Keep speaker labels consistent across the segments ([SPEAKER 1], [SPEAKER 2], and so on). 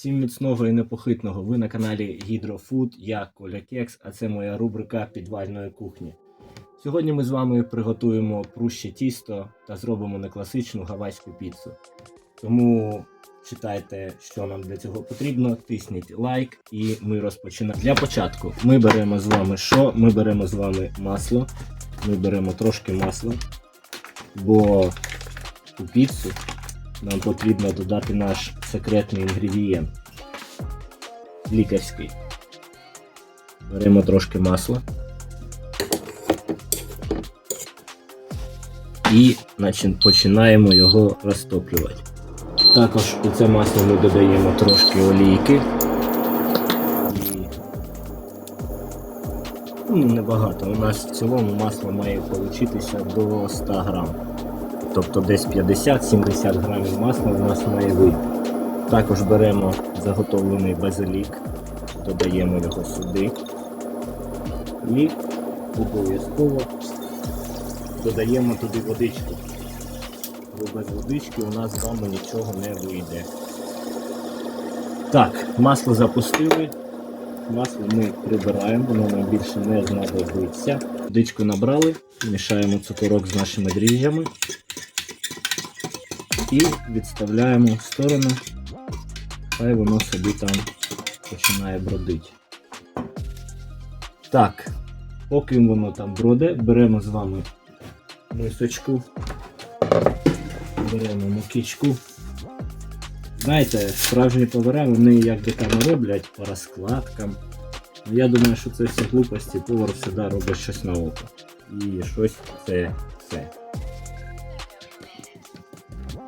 [SPEAKER 1] Всім міцного і непохитного. Ви на каналі Гідрофуд, я Коля Кекс, а це моя рубрика підвальної кухні. Сьогодні ми з вами приготуємо пруще тісто та зробимо не класичну гавайську піцу. Тому читайте, що нам для цього потрібно, тисніть лайк і ми розпочинаємо. Для початку ми беремо з вами що? Ми беремо з вами масло. Ми беремо трошки масла, бо у піцу нам потрібно додати наш секретний інгредієнт. Лікарський. Беремо трошки масла. І починаємо його розтоплювати. Також у це масло ми додаємо трошки олійки. І... Ну, небагато. У нас в цілому масло має получитися до 100 грам. Тобто десь 50-70 грамів масла у нас має вийти. Також беремо заготовлений базилік, додаємо його сюди і обов'язково додаємо туди водичку. Бо без водички у нас з вами нічого не вийде. Так, масло запустили. Масло ми прибираємо, воно нам більше не знадобиться. Водичку набрали, мішаємо цукорок з нашими дріжджами і відставляємо в сторону. Хай воно собі там починає бродити. Так, поки воно там броде, беремо з вами мисочку, беремо мукичку. Знаєте, справжні повара, вони як де там роблять по розкладкам. Ну, Я думаю, що це все глупості, повар завжди робить щось на око. І щось це це.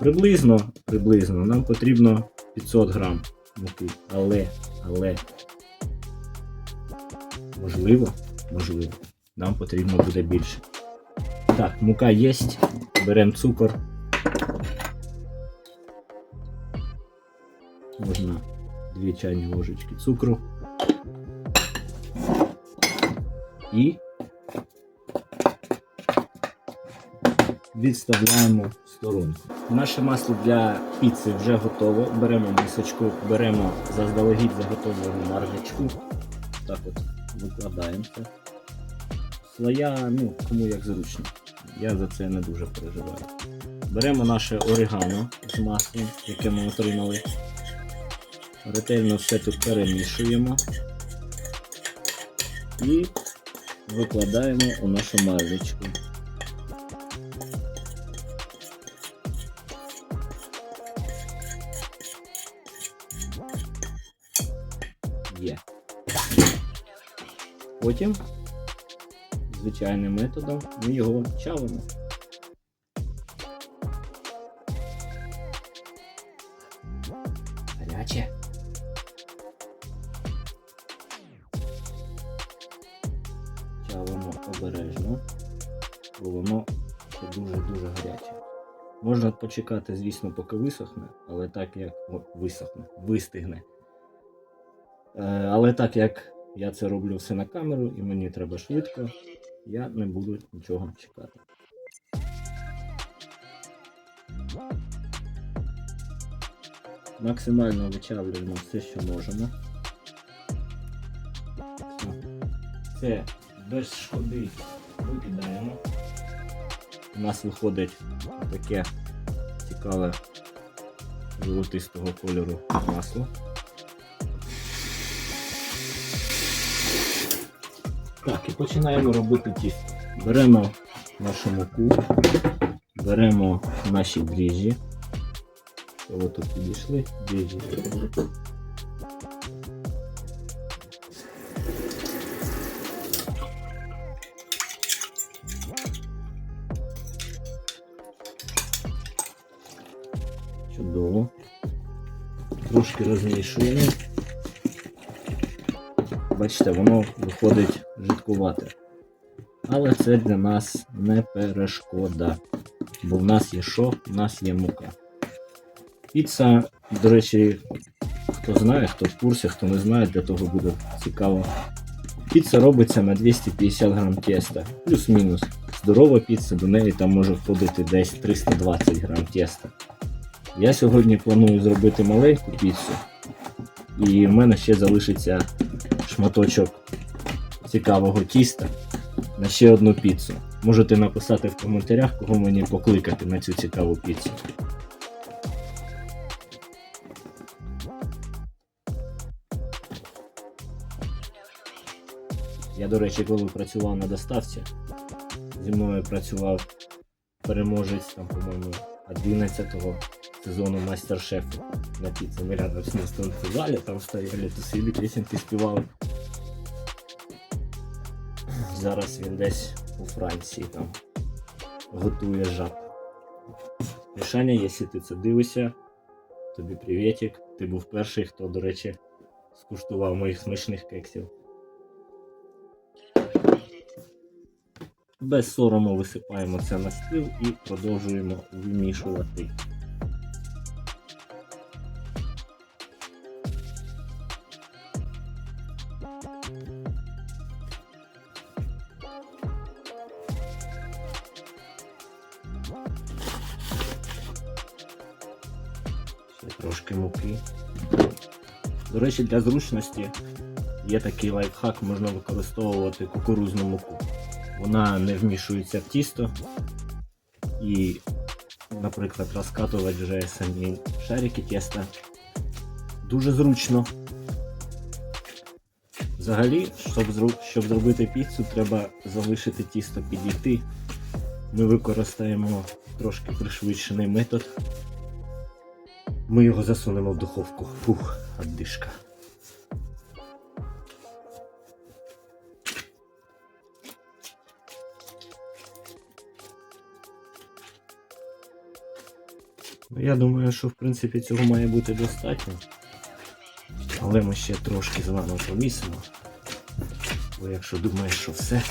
[SPEAKER 1] Приблизно, приблизно нам потрібно 500 грам муки. Але, але, можливо, можливо, нам потрібно буде більше. Так, мука є, беремо цукор. Можна 2 чайні ложечки цукру. І відставляємо сторонку. Наше масло для піци вже готове. Беремо мисочку, беремо заздалегідь заготовлену марлечку. Так от викладаємо. Слоя, ну, кому як зручно. Я за це не дуже переживаю. Беремо наше орегано з маслом, яке ми отримали. Ретельно все тут перемішуємо і викладаємо у нашу марлечку. Є. Потім звичайним методом ми його чавимо. Гаряче. Чавимо обережно, бо воно дуже-дуже гаряче. Можна почекати, звісно, поки висохне, але так як висохне, вистигне. Е, але так як я це роблю все на камеру і мені треба швидко, я не буду нічого чекати. Максимально вичавлюємо все, що можемо. Це без шкоди викидаємо. У нас виходить таке цікаве золотистого кольору масло. Так, і починаємо робити тісто. Беремо нашу муку, беремо наші дріжджі. Ось тут підійшли дріжджі. Чудово. Трошки розмішуємо. Бачите, воно виходить жидкувате. Але це для нас не перешкода. Бо в нас є що? В нас є мука. Піца, до речі, хто знає, хто в курсі, хто не знає, для того буде цікаво. Піца робиться на 250 грам теста, плюс-мінус. Здорова піца, до неї там може входити десь 320 грам теста. Я сьогодні планую зробити маленьку піцу, І в мене ще залишиться шматочок цікавого тіста на ще одну піцу. Можете написати в коментарях, кого мені покликати на цю цікаву піцу. Я, до речі, коли працював на доставці, зі мною працював переможець, там, по-моєму, 11-го сезону майстер-шефу на піці. Ми рядом з ним танцювали, там стояли, тусили, пісеньки співали. Зараз він десь у Франції там готує жаб. Мішаня, якщо ти це дивишся, тобі привітик. Ти був перший, хто, до речі, скуштував моїх смачних кексів. Без сорому висипаємо це на стіл і продовжуємо вимішувати. Трошки муки. До речі, для зручності є такий лайфхак, можна використовувати кукурузну муку. Вона не вмішується в тісто і, наприклад, розкатувати вже самі шарики тіста дуже зручно. Взагалі, щоб, щоб зробити піцу, треба залишити тісто підійти. Ми використаємо трошки пришвидшений метод. Ми його засунемо в духовку. Фух, отдишка. Ну, Я думаю, що в принципі цього має бути достатньо. Але ми ще трошки з вами помісимо. Бо якщо думаєш, що все,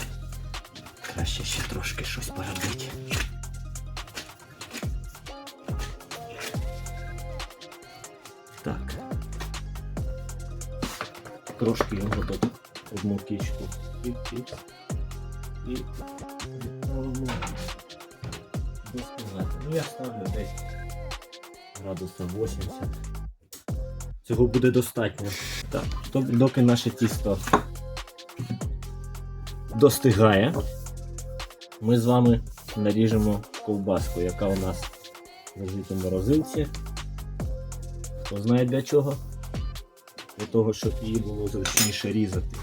[SPEAKER 1] краще ще трошки щось поробити. Трошки його тут одну кічку піп-піп. І відправимо. Ну я ставлю десь градусів 80. Цього буде достатньо. Так, доки наше тісто достигає, ми з вами наріжемо ковбаску, яка у нас лежить у морозилці. Хто знає для чого? Для того, щоб її було зручніше різати.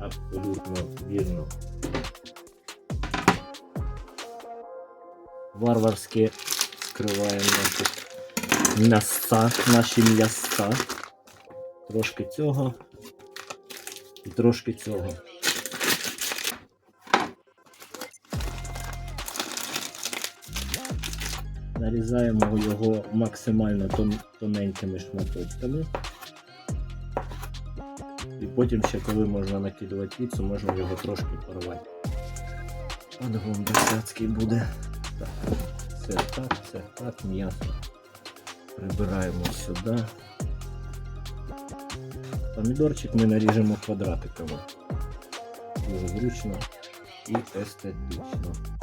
[SPEAKER 1] Абсолютно вірно. Варварськи скриваємо м'ясца, наші м'ясца. Трошки цього і трошки цього. Нарізаємо його максимально тон- тоненькими шматочками. Потім ще, коли можна накидувати піцу, можна його трошки порвати. Подивом десятський буде. Так, це так, це так, м'ясо. Прибираємо сюди. Помідорчик ми наріжемо квадратиками. Дуже зручно і естетично.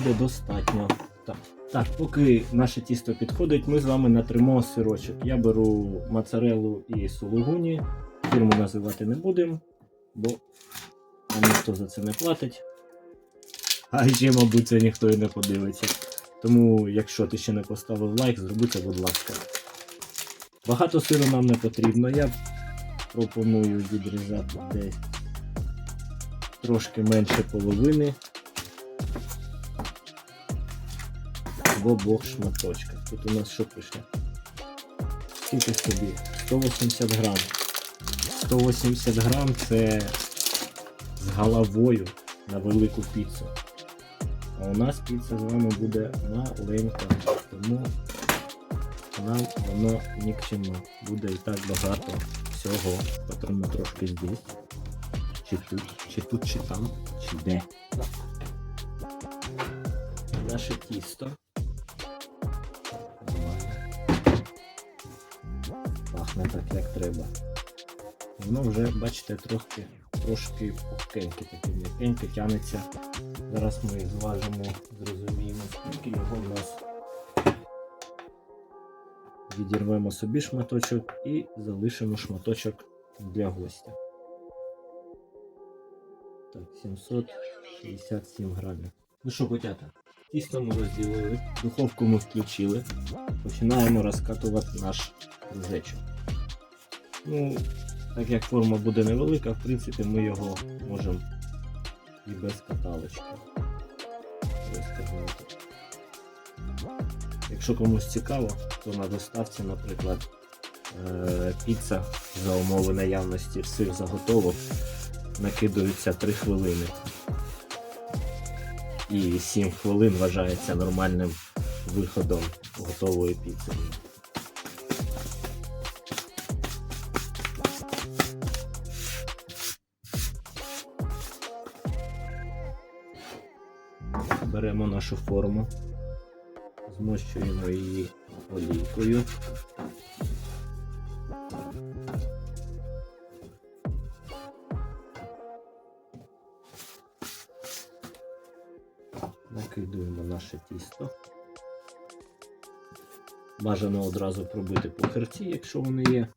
[SPEAKER 1] Буде достатньо. Так. так, поки наше тісто підходить, ми з вами натримо сирочок. Я беру моцарелу і сулугуні. Фірму називати не будемо, бо ніхто за це не платить. А ще, мабуть, це ніхто і не подивиться. Тому, якщо ти ще не поставив лайк, зроби це, будь ласка. Багато сиру нам не потрібно. Я пропоную відрізати десь трошки менше половини. В обох шматочках. Тут у нас що пише? Скільки собі? 180 грам. 180 грам це з головою на велику піцу. А у нас піца з вами буде маленька, тому нам воно ні к чому. Буде і так багато всього. Потрібно трошки здесь. Чи тут, чи тут, чи там, чи де. Наше тісто. Пахне так, як треба. Воно вже, бачите, трошки, трошки пухкеньке, таке м'якеньке тянеться. Зараз ми зважимо, зрозуміємо, скільки його в нас. Відірвемо собі шматочок і залишимо шматочок для гостя. Так, 767 грамів. Ну що, котята, тісто ми розділили, духовку ми включили. Починаємо розкатувати наш кружечок. Ну, так як форма буде невелика, в принципі, ми його можемо і без каталочки розтягнути. Якщо комусь цікаво, то на доставці, наприклад, е, піца за умови наявності всіх заготовок накидаються 3 хвилини. І 7 хвилин вважається нормальним виходом готової піци. Беремо нашу форму, змощуємо її олійкою. Накидуємо наше тісто. Бажано одразу пробити по якщо вони є.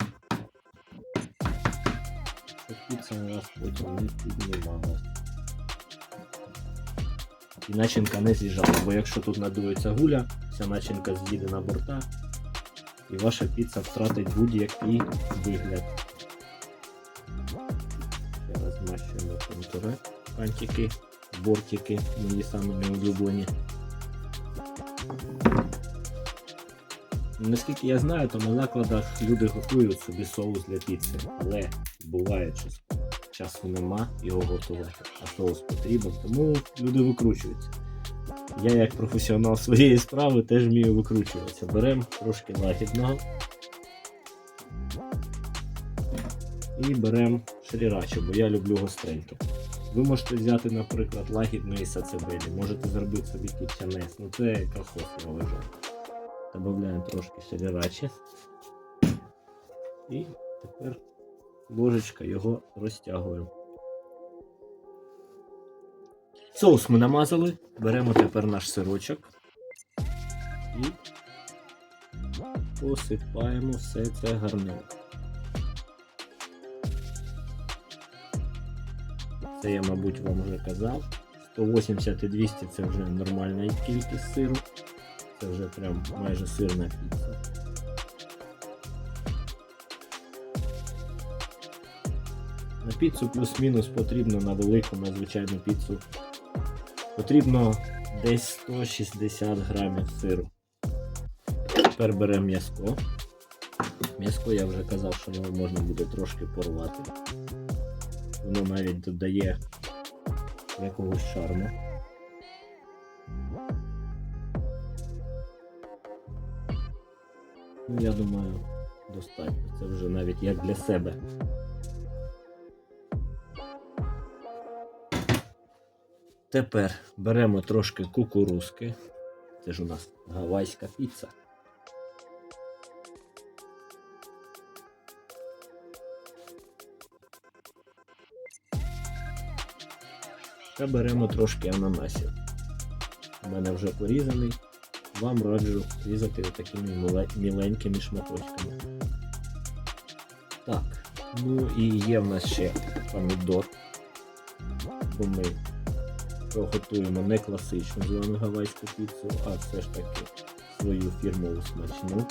[SPEAKER 1] Щоб піца у нас потім не піднімалась. І начинка не з'їжджала, бо якщо тут надується гуля, вся начинка з'їде на борта, і ваша піца втратить будь-який вигляд. Зараз змащуємо контури, кантики, бортики, мої самі неулюблені. Наскільки я знаю, то на закладах люди готують собі соус для піци, але буває що часу нема його готувати, а соус потрібен, тому люди викручуються. Я як професіонал своєї справи теж вмію викручуватися. Беремо трошки лагідного і беремо шрірачу, бо я люблю гостреньке. Ви можете взяти, наприклад, лагідної сацебелі, можете зробити собі кітчанес, ну це колхоз я вважаю. Добавляємо трошки шрірачі. І тепер ложечка його розтягуємо. Соус ми намазали, беремо тепер наш сирочок і посипаємо все це гарненько. Це я, мабуть, вам вже казав. 180 і 200 це вже нормальна кількість сиру. Це вже прям майже сирна піца. На піцу плюс-мінус потрібно на велику, на звичайну піцу. Потрібно десь 160 грамів сиру. Тепер беремо м'язко. М'язко я вже казав, що його можна буде трошки порвати. Воно навіть додає якогось шарму. Ну, я думаю, достатньо. Це вже навіть як для себе. Тепер беремо трошки кукурузки. Це ж у нас гавайська піца. Та беремо трошки ананасів. У мене вже порізаний. Вам раджу різати такими міленькими шматочками. Так, ну і є в нас ще помідор. Бо ми приготуємо не класичну з гавайську піцу, а все ж таки свою фірмову смачну.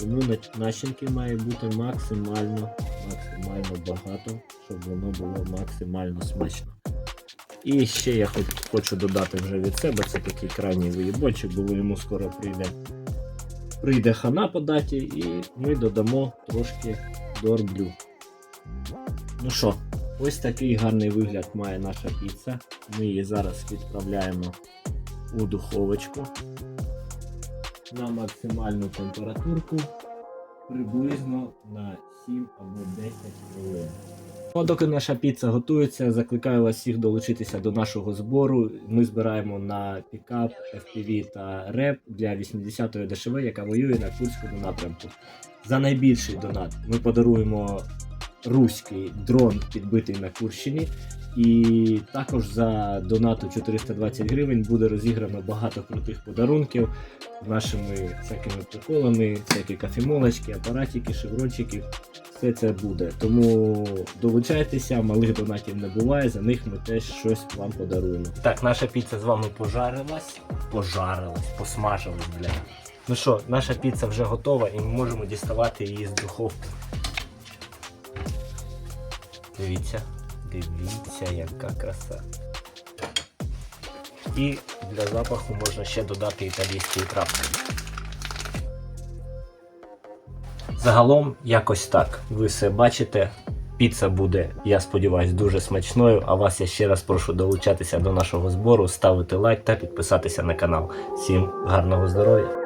[SPEAKER 1] Тому начинки має бути максимально, максимально багато, щоб воно було максимально смачно. І ще я хоч, хочу додати вже від себе, це такий крайній виїбольчик, бо йому скоро прийде, прийде хана по даті, і ми додамо трошки дорблю. Ну що, ось такий гарний вигляд має наша піца. Ми її зараз відправляємо у духовочку на максимальну температурку приблизно на 7 або 10 хвилин. Ну, доки наша піца готується, закликаю вас всіх долучитися до нашого збору. Ми збираємо на пікап, FPV та реп для 80-ї ДШВ, яка воює на Курському напрямку. За найбільший донат ми подаруємо руський дрон, підбитий на Курщині. І також за донату 420 гривень буде розіграно багато крутих подарунків нашими всякими приколами, всякі кафемолочки, апаратики, шеврончики. Все це буде. Тому долучайтеся, малих донатів не буває, за них ми теж щось вам подаруємо. Так, наша піца з вами пожарилась, пожарилась, посмажилась, бля. Ну що, наша піца вже готова і ми можемо діставати її з духовки. Дивіться, дивіться, яка краса. І для запаху можна ще додати італійської травки. Загалом якось так. Ви все бачите. Піца буде, я сподіваюся, дуже смачною. А вас я ще раз прошу долучатися до нашого збору, ставити лайк та підписатися на канал. Всім гарного здоров'я!